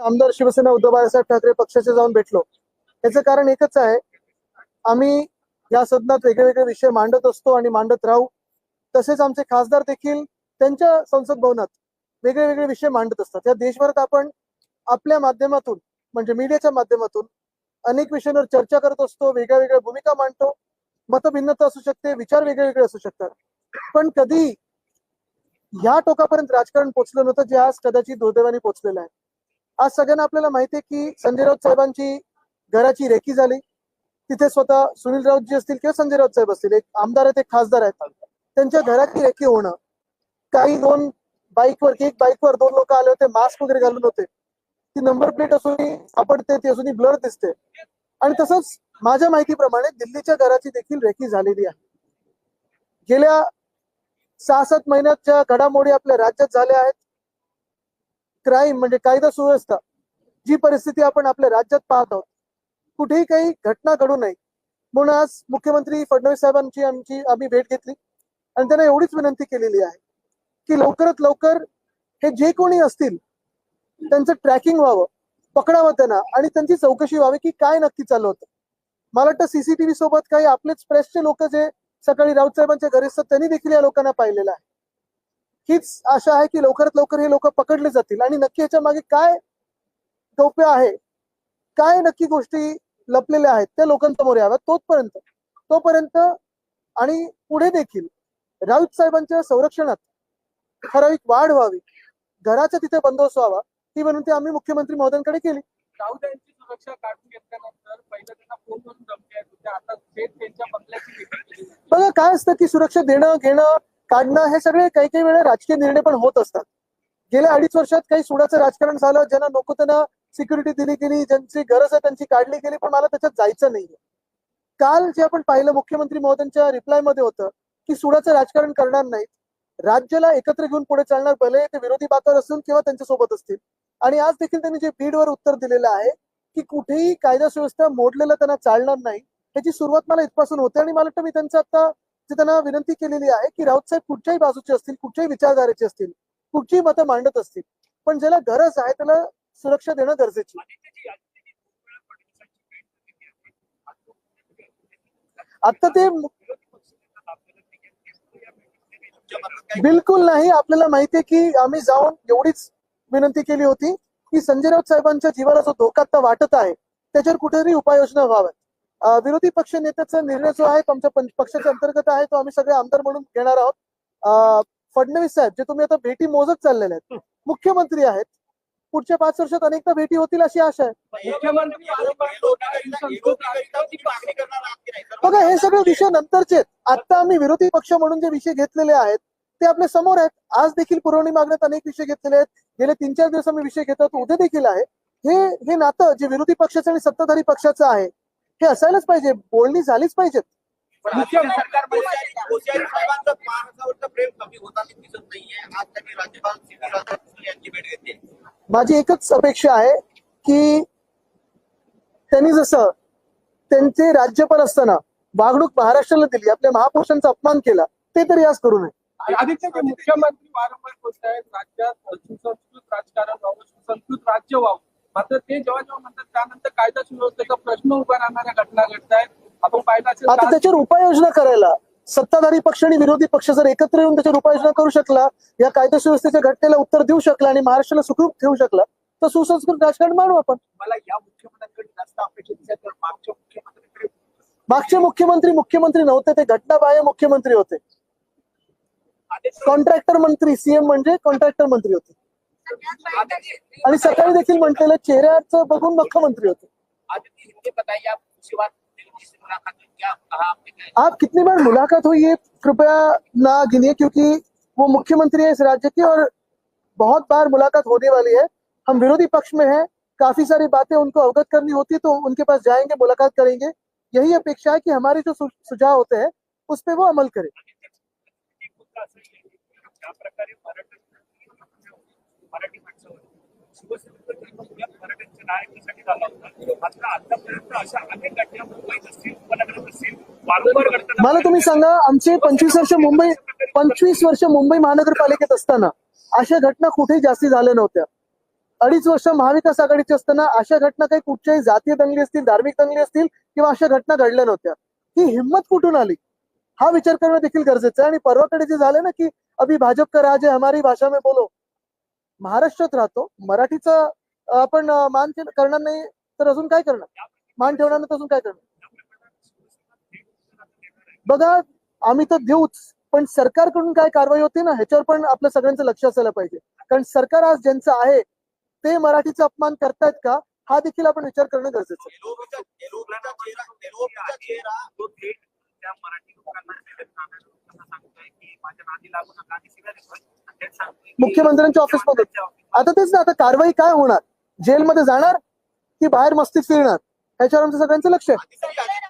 आमदार शिवसेना उद्धव बाळासाहेब ठाकरे पक्षाचे जाऊन भेटलो. याचं कारण एकच आहे आम्ही या सदनात वेगळे वेगळे विषय मांडत असतो आणि मांडत राहू. तसेच आमचे खासदार देखील त्यांच्या संसद भवनात वेगळे वेगळे विषय मांडत असतात. या देशभरात आपण आपल्या माध्यमातून म्हणजे मीडियाच्या माध्यमातून अनेक विषयांवर चर्चा करत असतो वेगळ्या वेगळ्या भूमिका मांडतो. मतभिन्नता असू शकते विचार वेगळे वेगळे असू शकतात. पण कधी ह्या टोकापर्यंत राजकारण पोहोचलं नव्हतं जे आज कदाचित दुर्दैवाने पोहोचलेलं आहे. आज सगळ्यांना आपल्याला माहिती आहे की संजय राऊत साहेबांची घराची रेकी झाली. तिथे स्वतः सुनील राऊत जी असतील किंवा संजय राऊत साहेब असतील एक आमदार आहेत एक खासदार आहेत. त्यांच्या घराची रेकी होणं. काही दोन बाईकवर एक बाईकवर दोन लोक आले होते मास्क वगैरे घालून होते. ती नंबर प्लेट असून सापडते ती असून ब्लर दिसते. आणि तसंच माझ्या माहितीप्रमाणे दिल्लीच्या घराची देखील रेकी झालेली आहे. गेल्या सहा सात महिन्यात ज्या घडामोडी आपल्या राज्यात झाल्या आहेत क्राईम म्हणजे कायदा सुव्यवस्था जी परिस्थिती आपण आपल्या राज्यात पाहत आहोत. कुठेही काही घटना घडू नये. म्हणून आज मुख्यमंत्री फडणवीस साहेबांची आमची आम्ही भेट घेतली आणि त्यांना एवढीच विनंती केलेली आहे की लवकरात लवकर हे जे कोणी असतील त्यांचं ट्रॅकिंग व्हावं पकडावं त्यांना आणि त्यांची चौकशी व्हावी की काय नक्की चालू होतं. मला वाटतं सीसीटीव्ही सोबत काही आपलेच प्रेसचे लोक जे सकाळी राऊत साहेबांच्या घरी असतात त्यांनी देखील या लोकांना पाहिलेलं आहे. हीच आशा आहे की लवकरात लवकर हे लोक पकडले जातील. आणि नक्की याच्या मागे काय गौप्य आहे काय नक्की गोष्टी लपलेल्या आहेत त्या लोकांसमोर याव्यात. तोपर्यंत तोपर्यंत आणि पुढे देखील राऊत साहेबांच्या संरक्षणात ठराविक वाढ व्हावी. घराचा तिथे बंदोबस्त व्हावा. ही विनंती आम्ही मुख्यमंत्री महोदयांकडे केली. राऊत यांची सुरक्षा काढून घेतल्यानंतर पहिलं त्यांना फोन करून धमकी होत्या आता थेट त्यांच्या बंगल्याची. बघा काय असतं की सुरक्षा देणं घेणं काढणं हे सगळे काही काही वेळा राजकीय निर्णय पण होत असतात. गेल्या अडीच वर्षात काही सुडाचं राजकारण झालं ज्यांना नको त्यांना सिक्युरिटी दिली गेली ज्यांची गरज आहे त्यांची काढली गेली पण मला त्याच्यात जायचं नाहीये. काल जे आपण पाहिलं मुख्यमंत्री महोदयांच्या रिप्लायमध्ये होतं की सुडाचं राजकारण करणार नाहीत. राज्याला एकत्र घेऊन पुढे चालणार भले ते विरोधी बाकार असून किंवा त्यांच्यासोबत असतील. आणि आज देखील त्यांनी जे बीडवर उत्तर दिलेलं आहे की कुठेही कायदा सुव्यवस्था मोडलेलं त्यांना चालणार नाही त्याची सुरुवात मला इथपासून होते आणि मला वाटतं मी त्यांचं आता ते त्यांना विनंती केलेली आहे की राऊत साहेब कुठच्याही बाजूचे असतील कुठच्याही विचारधारेचे असतील कुठचीही मतं मांडत असतील पण ज्याला गरज आहे त्याला सुरक्षा देणं गरजेची आता ते बिलकुल नाही. आपल्याला माहितीये की आम्ही जाऊन एवढीच विनंती केली होती की संजय राऊत साहेबांच्या जीवाला जो धोका आता वाटत आहे त्याच्यावर कुठेतरी उपाययोजना व्हाव्यात. विरोधी पक्ष नेत्याचा निर्णय जो आहे आमच्या पक्षाच्या अंतर्गत आहे तो आम्ही सगळे आमदार म्हणून घेणार आहोत. फडणवीस साहेब जे तुम्ही आता भेटी मोजत चाललेले आहेत मुख्यमंत्री आहेत पुढच्या पाच वर्षात अनेकदा भेटी होतील अशी आशा आहे. बघा हे सगळे विषय नंतरचे आहेत. आता आम्ही विरोधी पक्ष म्हणून जे विषय घेतलेले आहेत ते आपल्यासमोर आहेत. आज देखील पुरवणी मागण्यात अनेक विषय घेतलेले आहेत. गेले तीन चार दिवस आम्ही विषय घेतो उद्या देखील आहे. हे हे नातं जे विरोधी पक्षाचं आणि सत्ताधारी पक्षाचं आहे हे असायलाच पाहिजे. बोलणी झालीच पाहिजेत. माझी एकच अपेक्षा आहे की त्यांनी जसं त्यांचे राज्यपाल असताना वागणूक महाराष्ट्राला दिली आपल्या महापुरुषांचा अपमान केला ते तरी आज करू नये. मुख्यमंत्री वारंवार बोलत आहेत राज्यात सुसंस्कृत राजकारण व्हावं सुसंस्कृत राज्य व्हावं. मात्र ते जेव्हा जेव्हा म्हणतात त्यानंतर कायदा सुव्यवस्थेचा प्रश्न उभा राहणाऱ्या घटना घडत आहेत आपण पाहिलं असेल आता त्याच्यावर उपाययोजना करायला सत्ताधारी पक्ष आणि विरोधी पक्ष जर एकत्र येऊन त्याच्यावर उपाययोजना करू शकला या कायदा सुव्यवस्थेच्या घटनेला उत्तर देऊ शकला आणि महाराष्ट्राला सुखरूप ठेवू शकला तर सुसंस्कृत राजकारण मानू आपण. मला या मुख्यमंत्र्यांकडे जास्त अपेक्षित तर मागच्या मुख्यमंत्र्यांकडे मागचे मुख्यमंत्री मुख्यमंत्री नव्हते ते घटनाबाह्य मुख्यमंत्री होते. कॉन्ट्रॅक्टर मंत्री सीएम म्हणजे कॉन्ट्रॅक्टर मंत्री होते. आणि सकाळी देखील म्हटलेलं चेहऱ्याचं बघून मुख्यमंत्री होते आप कितनी बार मुलाकात हुई है कृपया ना गिनिए क्योंकि वो मुख्यमंत्री है इस राज्य की और बहुत बार मुलाकात होने वाली है हम विरोधी पक्ष में हैं काफ़ी सारी बातें उनको अवगत करनी होती है तो उनके पास जाएँगे मुलाकात करेंगे यही अपेक्षा है कि हमारे जो सुझाव होते हैं उस पर वो अमल करें मराठी माणसावर. मराठ्यांच्या नायकासाठी झाला होता. मात्र आतापर्यंत अशा अनेक घटना मुंबईत असतील उपनगरात असतील वारंवार घडतात मला तुम्ही सांगा आमचे पंचवीस वर्ष मुंबई पंचवीस वर्ष मुंबई महानगरपालिकेत असताना अशा घटना कुठेही जास्ती झाल्या नव्हत्या. अडीच वर्ष महाविकास आघाडीचे असताना अशा घटना काही कुठच्याही जातीय दंगली असतील धार्मिक दंगली असतील किंवा अशा घटना घडल्या नव्हत्या. ही हिंमत कुठून आली? हा विचार करणं देखील गरजेचं आहे. आणि परवाकडे जे झालं ना की अभि भाजप का राज है हमारी भाषा में बोलो. महाराष्ट्रात राहतो. मराठीचं आपण मान करणार नाही तर अजून काय करणार? मान ठेवणार नाही तर अजून काय करणार? बघा आम्ही तर देऊच पण सरकारकडून काय कारवाई होते ना ह्याच्यावर पण आपलं सगळ्यांचं लक्ष असायला पाहिजे. कारण सरकार आज ज्यांचं आहे ते मराठीचा अपमान करतायत का हा देखील आपण विचार करणं गरजेचं त्या मराठी लोकांना सांगतोय की माझ्या नादी लागू नका थेट सांगतोय की मुख्यमंत्र्यांच्या मुख्यमंत्र्यांच्या ऑफिसमधून आता तेच ना आता कारवाई काय होणार? जेलमध्ये जाणार की बाहेर मस्तीत फिरणार? ह्याच्यावर आमचं सगळ्यांचं लक्ष आहे.